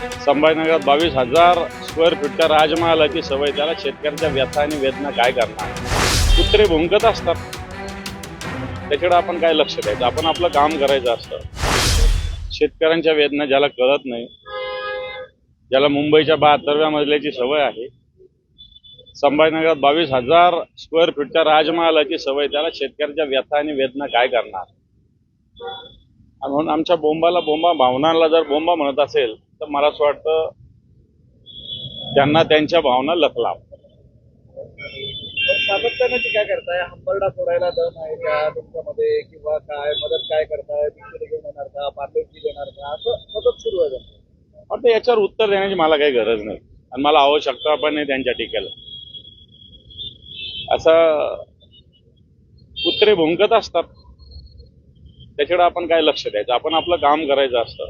संभाजीनगरात बावीस हजार स्क्वेअर फीटच्या राजमहालाची सवय त्याला शेतकऱ्यांच्या व्यथा आणि वेदना काय करणार? कुत्रे भुंकत असतात. त्याच्याकडे आपण काय लक्ष द्यायचं? आपण आपलं काम करायचं असतं. शेतकऱ्यांच्या वेदना ज्याला कळत नाही ज्याला मुंबईच्या बहात्तरव्या मजल्याची सवय आहे संभाजीनगरात बावीस हजार स्क्वेअर फीटच्या राजमहालाची सवय त्याला शेतकऱ्यांच्या व्यथा आणि वेदना काय करणार? म्हणून आमच्या बोंबाला बोंबा भावनांना जर बोंबा म्हणत असेल तर मला असं वाटतं त्यांना त्यांच्या भावना लखलाव पण सातत्याने करताय? हंबरडा फोडायला दम आहे का तुमच्यामध्ये? किंवा काय? मदत काय करताय? पिक्चर घेऊन येणार का? देणार का? असं सतत सुरू आहे त्यांचं. वाटतं याच्यावर उत्तर देण्याची मला काही गरज नाही. आणि मला आवश्यकता पण नाही त्यांच्या टीकेला. असं कुत्रे भुंकत असतात. त्याच्याकडे आपण काय लक्ष द्यायचं? आपण आपलं काम करायचं असतं.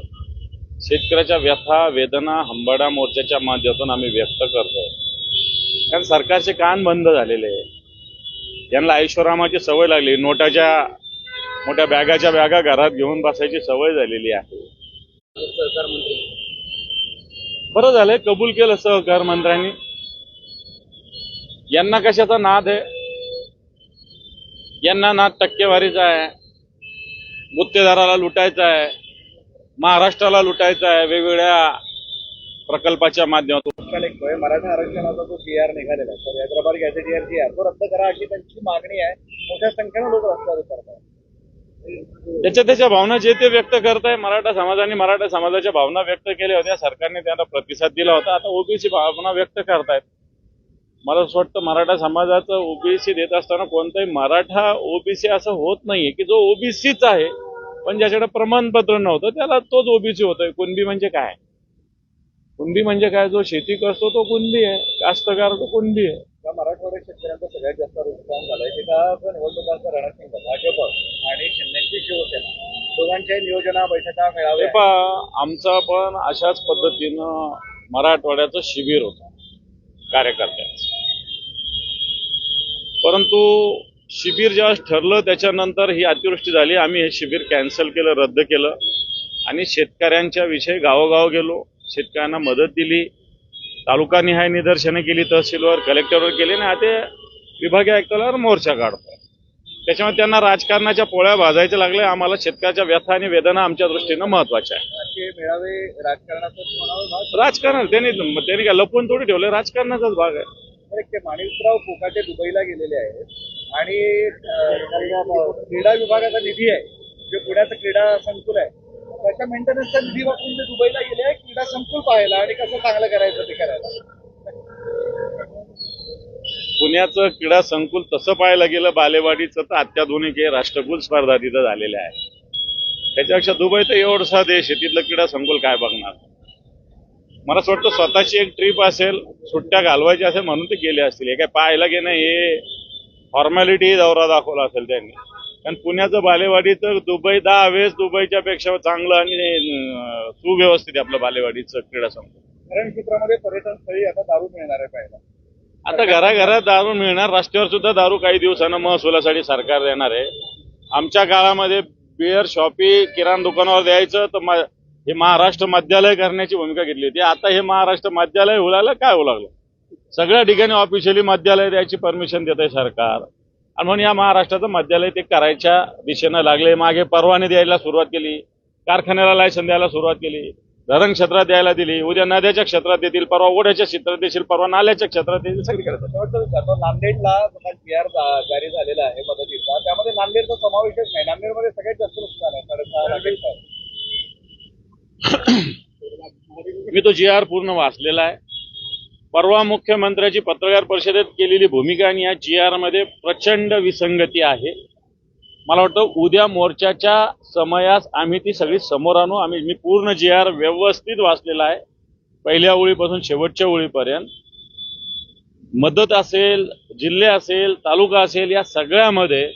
शेतकऱ्याच्या व्यथा वेदना हंबाडा मोर्चाच्या माध्यमातून आम्ही व्यक्त करतो कारण सरकारचे कान बंद झालेले आहे. यांना ऐश्वरामाची सवय लागली. नोटाच्या मोठ्या बॅगाच्या बॅगा घरात घेऊन बसायची सवय झालेली आहे. सहकार मंत्री बरं झालंय कबूल केलं सहकार मंत्र्यांनी. यांना कशाचा नाद आहे? यांना नाद टक्केवारीचा आहे. गुत्तेदाराला लुटायचा आहे महाराष्ट्राला लुटायचा आहे वेगवेगळ्या प्रकल्पाच्या माध्यमातून. काल एक आहे, मराठा आरक्षणाचा जो जी आर निघालेला आहे तर हैदराबाद गॅझेटियर जी आर तो रद्द करा अशी त्यांची मागणी आहे. मोठ्या संख्येनं लोक रस्त्यावर उतरतात त्याच्या त्याच्या भावना जे ते व्यक्त करताय मराठा समाजाने मराठा समाजाच्या भावना व्यक्त केल्या होत्या सरकारने त्यांना प्रतिसाद दिला होता. आता ओबीसी भावना व्यक्त करतायत. मला असं वाटतं मराठा समाजाचं ओबीसी देत असताना कोणताही मराठा ओबीसी असं होत नाहीये की जो ओबीसीच आहे पण ज्याच्याकडे प्रमाणपत्र नव्हतं त्याला तोच ओबीसी होतोय. कुणबी म्हणजे काय? कुणबी म्हणजे काय? जो शेती करतो तो कुणबी आहे. कास्तकार तो कुणबी आहे. त्या मराठवाड्या शेतकऱ्यांचा सगळ्यात जास्त नुकसान झालंय. ते का जो निवडणुकांचा रणसिंग भाजप आणि शिंदेची शिवसेना. दोघांच्या नियोजना बैठका मेळावे पहा आमचा पण अशाच पद्धतीनं मराठवाड्याचं शिबिर होतं. कार्यकर्त्यांचं. परंतु शिबिर जेव्हा ठरलं त्याच्यानंतर ही अतिवृष्टी झाली. आम्ही हे शिबिर कॅन्सल केलं रद्द केलं. आणि शेतकऱ्यांच्या विषयी गावोगाव गेलो. शेतकऱ्यांना मदत दिली. तालुकानिहाय निदर्शनं केली तहसीलवर कलेक्टरवर केली. आणि आता विभागीय आयुक्तालयावर मोर्चा काढतो त्याच्यामुळे त्यांना राजकारणाच्या पोळ्या भाजायच्या लागल्या आम्हाला शेतकऱ्याच्या व्यथा आणि वेदना आमच्या दृष्टीनं महत्त्वाच्या आहे असे मेळावे राजकारणाचाच म्हणावं भाग? राजकारण त्यांनी त्यांनी काय लपवून थोडी ठेवलं. राजकारणाचाच भाग आहे. ते माणिकराव फोकाटे दुबईला गेलेले आहेत आणि क्रीडा विभागाचा निधी आहे जे पुण्याचं क्रीडा संकुल आहे. त्याच्या मेंटेनन्सचा निधी वापरून ते दुबईला गेले आहे क्रीडा संकुल पाहायला आणि कसं चांगलं करायचं ते करायला. पुण्याचं क्रीडा संकुल तसं पाहायला गेलं बालेवाडीचं तर अत्याधुनिक हे राष्ट्रकुल स्पर्धा तिथं झालेल्या आहे त्याच्यापेक्षा दुबई तर एवढसा देश आहे तिथलं क्रीडा संकुल काय बघणार? मला असं वाटतं स्वतःची एक ट्रिप असेल सुट्ट्या घालवायची असेल म्हणून ते गेले असतील. हे काय पाहायला गेलं हे फॉर्मॅलिटी दौरा दाखवला असेल त्यांनी. कारण पुण्याचं बालेवाडीचं दुबई दहा वेळेस दुबईच्या पेक्षा चांगलं आणि सुव्यवस्थित आहे आपलं बालेवाडीचं क्रीडा संकुल. धरण क्षेत्रामध्ये पर्यटन स्थळी आता दारू मिळणार आहे पाहायला. आता घराघरात दारू मिळणार रस्त्यावर सुद्धा दारू काही दिवसानं महसुलासाठी सरकार देणार आहे. आमच्या काळामध्ये बिअर शॉपी किराणा दुकानावर द्यायचं तर हे महाराष्ट्र मध्यालय करण्याची भूमिका घेतली होती. आता हे महाराष्ट्र मध्यालय होऊ लागलं काय होऊ लागलं? सगळ्या ठिकाणी ऑफिशियली मध्यालय द्यायची परमिशन देत आहे सरकार. आणि म्हणून या महाराष्ट्राचं मध्यालय ते करायच्या दिशेनं लागले मागे परवाने द्यायला सुरुवात केली कारखान्याला लायसन द्यायला सुरुवात केली धरण क्षेत्रात द्यायला दिली उद्या नद्याच्या क्षेत्रात देतील परवा ओढ्याच्या क्षेत्रात देतील परवा नाल्याच्या क्षेत्रात देतील सगळीकडे नांदेडला जी आर जारी झालेला आहे मदतीचा त्यामध्ये नांदेडचा समावेशच नाही. नांदेडमध्ये सगळ्यात जास्त नुकसान आहे. मी तो जी आर पूर्ण वाचलेला आहे. परवा मुख्यमंत्र्याची पत्रकार परिषदेत केलेली भूमिका आणि या जी आरमध्ये प्रचंड विसंगती आहे. मला वाटतं उद्या मोर्चाच्या समयास आम्ही ती सगळी समोर आणू. आम्ही मी पूर्ण जी आर व्यवस्थित वाचलेला आहे. पहिल्या ओळीपासून शेवटच्या ओळीपर्यंत. मदत असेल जिल्हे असेल तालुका असेल या सगळ्यामध्ये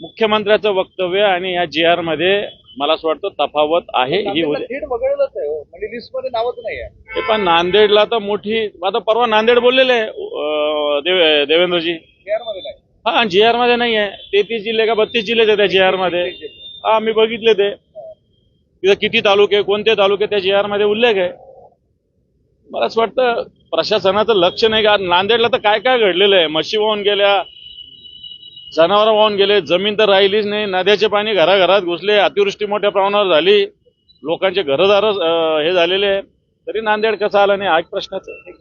मुख्यमंत्र्याचं वक्तव्य आणि या जी आरमध्ये मला असं वाटतं तफावत आहे ही वगळलंच आहे हो. म्हणजे लिस्टमध्ये नावच नाही आहे. हे पण नांदेडला तर मोठी आता परवा नांदेड बोललेले आहे अं, देव देवेंद्रजी. नाही हा जी आरमध्ये नाही आहे. तेहतीस जिल्हे का बत्तीस जिल्हे त्या जी आरमध्ये. हा मी बघितले ते. तिथं किती तालुके कोणते तालुके त्या जी आरमध्ये उल्लेख आहे. मला असं वाटतं प्रशासनाचं लक्ष नाही का नांदेडला तर काय काय घडलेलं आहे? म्हशी वाहून गेल्या जनावर वाहून गेले जमीन तर राहिलीच नाही नद्याचे पाणी घराघरात घुसले अतिवृष्टी मोठ्या प्रमाणावर झाली लोकांचे घरदार हे झालेले आहे. तरी नांदेड कसं आलं नाही हा एक प्रश्नच आहे.